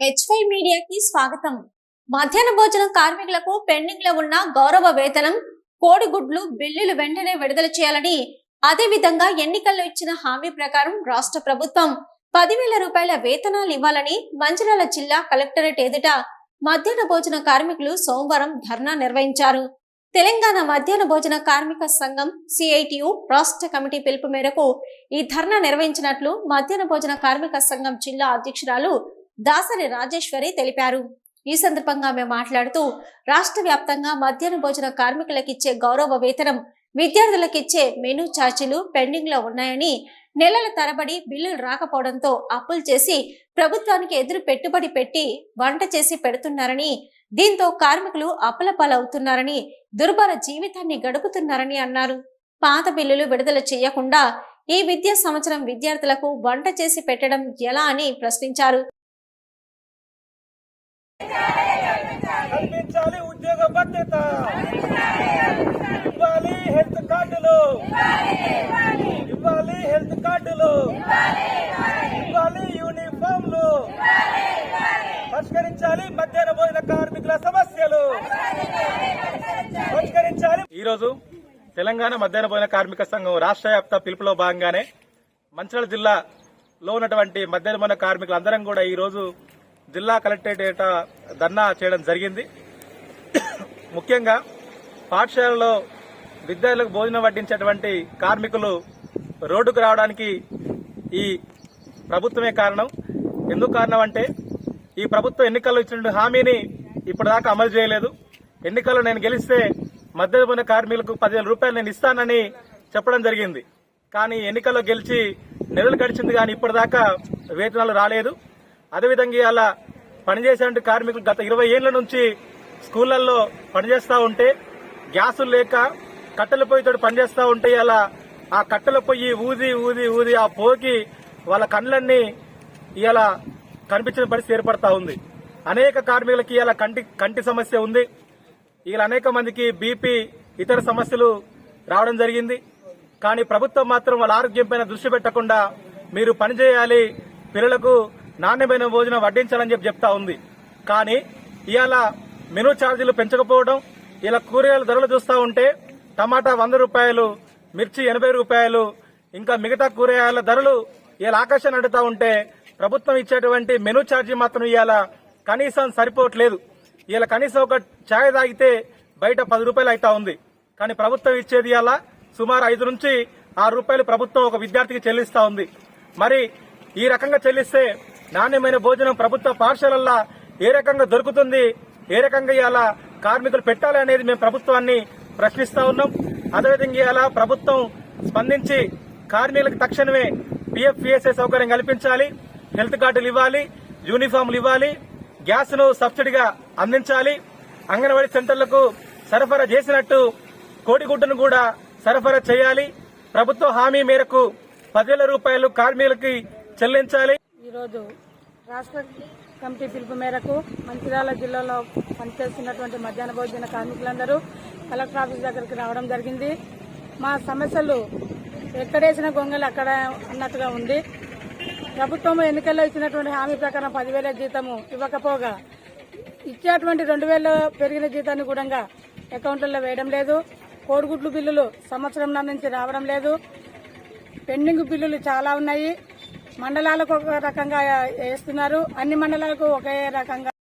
HY మీడియాకి స్వాగతం. మధ్యాహ్న భోజనం కార్మికులకు పెండింగ్లో ఉన్న గౌరవ వేతనం కోడిగుడ్లు బిల్లులు వెంటనే విడుదల చేయాలని అదే విధంగా ఎన్నికల్లో ఇచ్చిన హామీ ప్రకారం రాష్ట్ర ప్రభుత్వం పదివేల రూపాయల వేతనాలు ఇవ్వాలని మంచిర్యాల జిల్లా కలెక్టరేట్ ఎదుట మధ్యాహ్న భోజన కార్మికులు సోమవారం ధర్నా నిర్వహించారు. తెలంగాణ మధ్యాహ్న భోజన కార్మిక సంఘం సిఐటియు రాష్ట్ర కమిటీ పిలుపు మేరకు ఈ ధర్నా నిర్వహించినట్లు మధ్యాహ్న భోజన కార్మిక సంఘం జిల్లా అధ్యక్షురాలు దాసరి రాజేశ్వరి తెలిపారు. ఈ సందర్భంగా ఆమె మాట్లాడుతూ రాష్ట్ర వ్యాప్తంగా మధ్యాహ్న భోజన కార్మికులకిచ్చే గౌరవ వేతనం విద్యార్థులకిచ్చే మెనూ ఛార్జీలు పెండింగ్లో ఉన్నాయని నెలల తరబడి బిల్లులు రాకపోవడంతో అప్పులు చేసి ప్రభుత్వానికి ఎదురు పెట్టుబడి పెట్టి వంట చేసి పెడుతున్నారని దీంతో కార్మికులు అప్పుల పాలవుతున్నారని దుర్భర జీవితాన్ని గడుపుతున్నారని అన్నారు. పాత బిల్లులు విడుదల చేయకుండా ఈ విద్యా సంవత్సరం విద్యార్థులకు వంట చేసి పెట్టడం ఎలా అని ప్రశ్నించారు. కల్పించాలి ఉద్యోగ భద్రత. ఇవ్వాలి హెల్త్ కార్డులు. ఇవ్వాలి హెల్త్ కార్డులు. ఇవ్వాలి యూనిఫామ్లు. పరిష్కరించాలి మధ్యాహ్న భోజన కార్మికుల సమస్యలు. పరిష్కరించాలి ఈరోజు తెలంగాణ మధ్యాహ్న భోజన కార్మిక సంఘం రాష్ట్ర వ్యాప్త పిలుపులో భాగంగానే మంచిర్యాల జిల్లాలో ఉన్నటువంటి మధ్యాహ్న భోజన కార్మికులందరం కూడా ఈ రోజు జిల్లా కలెక్టరేట్ ఏట ధర్నా చేయడం జరిగింది. ముఖ్యంగా పాఠశాలలో విద్యార్థులకు భోజనం వడ్డించేటువంటి కార్మికులు రోడ్డుకు రావడానికి ఈ ప్రభుత్వమే కారణం. ఎందుకు కారణం అంటే ఈ ప్రభుత్వం ఎన్నికల్లో ఇచ్చిన హామీని ఇప్పటిదాకా అమలు చేయలేదు. ఎన్నికల్లో నేను గెలిస్తే మధ్యమైన కార్మికులకు పదివేల రూపాయలు నేను ఇస్తానని చెప్పడం జరిగింది. కానీ ఎన్నికల్లో గెలిచి నెలలు గడిచింది కానీ ఇప్పటిదాకా వేతనాలు రాలేదు. అదేవిధంగా ఇలా పనిచేసే కార్మికులు గత ఇరవై ఏళ్ళ నుంచి స్కూళ్ళలో పనిచేస్తూ ఉంటే గ్యాసులు లేక కట్టెల పొయ్యితో పనిచేస్తూ ఉంటే అలా ఆ కట్టెల పొయ్యి ఊది ఊది ఊది ఆ పోకి వాళ్ళ కళ్ళన్నీ ఇలా కనిపించిన పరిస్థితి ఏర్పడతా ఉంది. అనేక కార్మికులకి ఇలా కంటి కంటి సమస్య ఉంది. ఇలా అనేక మందికి బీపీ ఇతర సమస్యలు రావడం జరిగింది. కానీ ప్రభుత్వం మాత్రం వాళ్ళ ఆరోగ్యంపైన దృష్టి పెట్టకుండా మీరు పనిచేయాలి పిల్లలకు నాణ్యమైన భోజనం వడ్డించాలని చెప్పి చెప్తా ఉంది. కానీ ఇవాళ మెనూ ఛార్జీలు పెంచకపోవడం ఇలా కూరగాయల ధరలు చూస్తూ ఉంటే టమాటా వంద రూపాయలు మిర్చి ఎనభై రూపాయలు ఇంకా మిగతా కూరగాయల ధరలు ఇలా ఆకాశం అడుగుతా ఉంటే ప్రభుత్వం ఇచ్చేటువంటి మెనూ ఛార్జీ మాత్రం ఇవాళ కనీసం సరిపోవట్లేదు. ఇలా కనీసం ఒక ఛాయ్ తాగితే బయట పది రూపాయలు అవుతా ఉంది. కానీ ప్రభుత్వం ఇచ్చేది ఇలా సుమారు ఐదు నుంచి ఆరు రూపాయలు ప్రభుత్వం ఒక విద్యార్థికి చెల్లిస్తా ఉంది. మరి ఈ రకంగా చెల్లిస్తే నాణ్యమైన భోజనం ప్రభుత్వ పాఠశాలల్లో ఏ రకంగా దొరుకుతుంది ఏ రకంగా ఇవాళ కార్మికులు పెట్టాలి అనేది మేము ప్రభుత్వాన్ని ప్రశ్నిస్తా ఉన్నాం. అదేవిధంగా ఇవాళ ప్రభుత్వం స్పందించి కార్మికులకు తక్షణమే పిఎఫ్ పిఎస్ఐ సౌకర్యం కల్పించాలి హెల్త్ కార్డులు ఇవ్వాలి యూనిఫామ్లు ఇవ్వాలి గ్యాస్ను సబ్సిడీగా అందించాలి అంగన్వాడీ సెంటర్లకు సరఫరా చేసినట్టు కోడిగుడ్డును కూడా సరఫరా చేయాలి. ప్రభుత్వ హామీ మేరకు పదివేల రూపాయలు కార్మికులకి చెల్లించాలి. ఈరోజు రాష్ట్ర కమిటీ పిలుపు మేరకు మంచిర్యాల జిల్లాలో పనిచేస్తున్నటువంటి మధ్యాహ్న భోజన కార్మికులందరూ కలెక్టర్ ఆఫీస్ దగ్గరికి రావడం జరిగింది. మా సమస్యలు ఎక్కడేసిన గొంగలు అక్కడ అన్నట్టుగా ఉంది. ప్రభుత్వం ఎన్నికల్లో ఇచ్చినటువంటి హామీ ప్రకారం పదివేల జీతము ఇవ్వకపోగా ఇచ్చేటువంటి రెండు వేల పెరిగిన జీతాన్ని కూడా అకౌంట్లలో వేయడం లేదు. కోడిగుడ్లు బిల్లులు సంవత్సరం నుంచి రావడం లేదు. పెండింగ్ బిల్లులు చాలా ఉన్నాయి. మండలాలకు ఒక రకంగా వేస్తున్నారు. అన్ని మండలాలకు ఒకే రకంగా